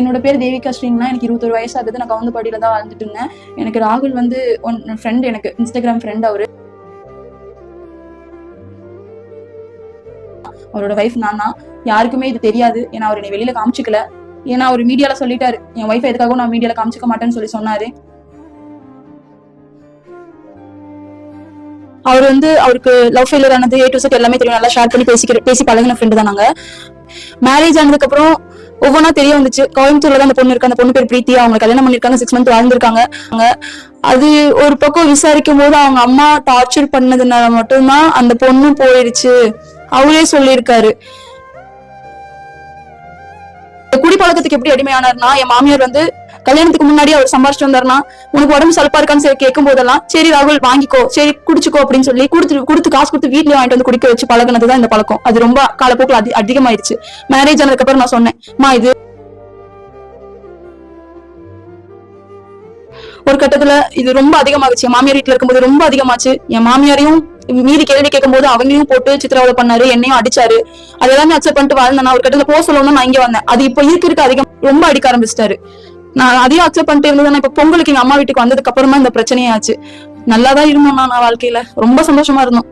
என்னோட பேர் தேவிகா ஸ்ரீங்னா எனக்கு இருபத்தொரு வயசு ஆகுது. நான் கவுந்தபாடியில தான் வாழ்ந்துட்டு இருந்தேன் எனக்கு ராகுல் வந்து ஒன் ஃப்ரெண்ட் எனக்கு இன்ஸ்டாகிராம் ஃப்ரெண்ட் அவரு. அவரோட ஒய்ஃப் நான் தான். யாருக்குமே இது தெரியாது. ஏன்னா அவர் என்னை வெளியில காமிச்சிக்கல. ஏன்னா அவர் மீடியால சொல்லிட்டாரு. என் ஒய்ஃப் எதுக்காகவும் நான் மீடியால காமிச்சிக்க மாட்டேன்னு சொல்லி சொன்னாரு. அவர் வந்து அவருக்கு லவ் ஃபெயிலியர் ஆனது ஏ டு செட் எல்லாமே தெரியும். நல்லா ஷேர் பண்ணி பேசிக்கிற பேசி பழகின ஃப்ரெண்டு தான் நாங்க. மேரேஜ் ஆனதுக்கப்புறம் ஒவ்வொன்றா தெரிய வந்துச்சு. கோயம்புத்தூர்ல தான் அந்த பொண்ணு இருக்கு. அந்த பொண்ணு பேர் பிரீத்தி அவங்க கல்யாணம் பண்ணிருக்காங்க. சிக்ஸ் மந்த் வாழ்ந்திருக்காங்க. அவங்க அது ஒரு பக்கம் விசாரிக்கும் போது அவங்க அம்மா டார்ச்சர் பண்ணதுனால மட்டும்தான் அந்த பொண்ணு போயிடுச்சு. அவரே சொல்லியிருக்காரு. குடிப்பழக்கத்துக்கு எப்படி அடிமையானார்னா என் மாமியார் வந்து கல்யாணத்துக்கு முன்னாடி அவர் சம்பாரிச்சு வந்தாருன்னா உனக்கு உடம்பு சலப்பா இருக்கான்னு சொல்லி கேட்கும் போதெல்லாம் சரி ராகுல் வாங்கிக்கோ சரி குடிச்சுக்கோ அப்படின்னு சொல்லி கொடுத்து கொடுத்து காசு கொடுத்து வீட்லயே வாங்கிட்டு வந்து குடிக்க வச்சு பழகினதுதான் இந்த பழக்கம். அது ரொம்ப காலப்போக்கில் அதி அதிகமாயிருச்சு. மேரேஜ் ஆனதுக்கு அப்புறம் நான் சொன்னேன் மா இது ஒரு கட்டத்துல இது ரொம்ப அதிகமாகுச்சு என் மாமியார் வீட்டுல இருக்கும்போது ரொம்ப அதிகமாச்சு. என் மாமியாரையும் மீறி கேள்வி கேட்கும்போது அவங்களையும் போட்டு சித்திரவதை பண்ணாரு என்னையும் அடிச்சாரு. அதெல்லாமே அக்செப்ட் பண்ணிட்டு வாழ்ந்தேன். ஒரு கட்டத்துல போக சொல்லணும்னு நான் இங்க வந்தேன். அது இப்ப இருக்க இருக்க அதிகம் ரொம்ப அடிக்க ஆரம்பிச்சிட்டாரு. நான் அதையும் அக்செப்ட் பண்ணிட்டு இருந்தது இப்ப பொங்கலுக்கு எங்க அம்மா வீட்டுக்கு வந்ததுக்கு அப்புறமா இந்த பிரச்சனையாச்சு நல்லாதான் இருந்தோம் நான் வாழ்க்கையில. ரொம்ப சந்தோஷமா இருந்தோம்.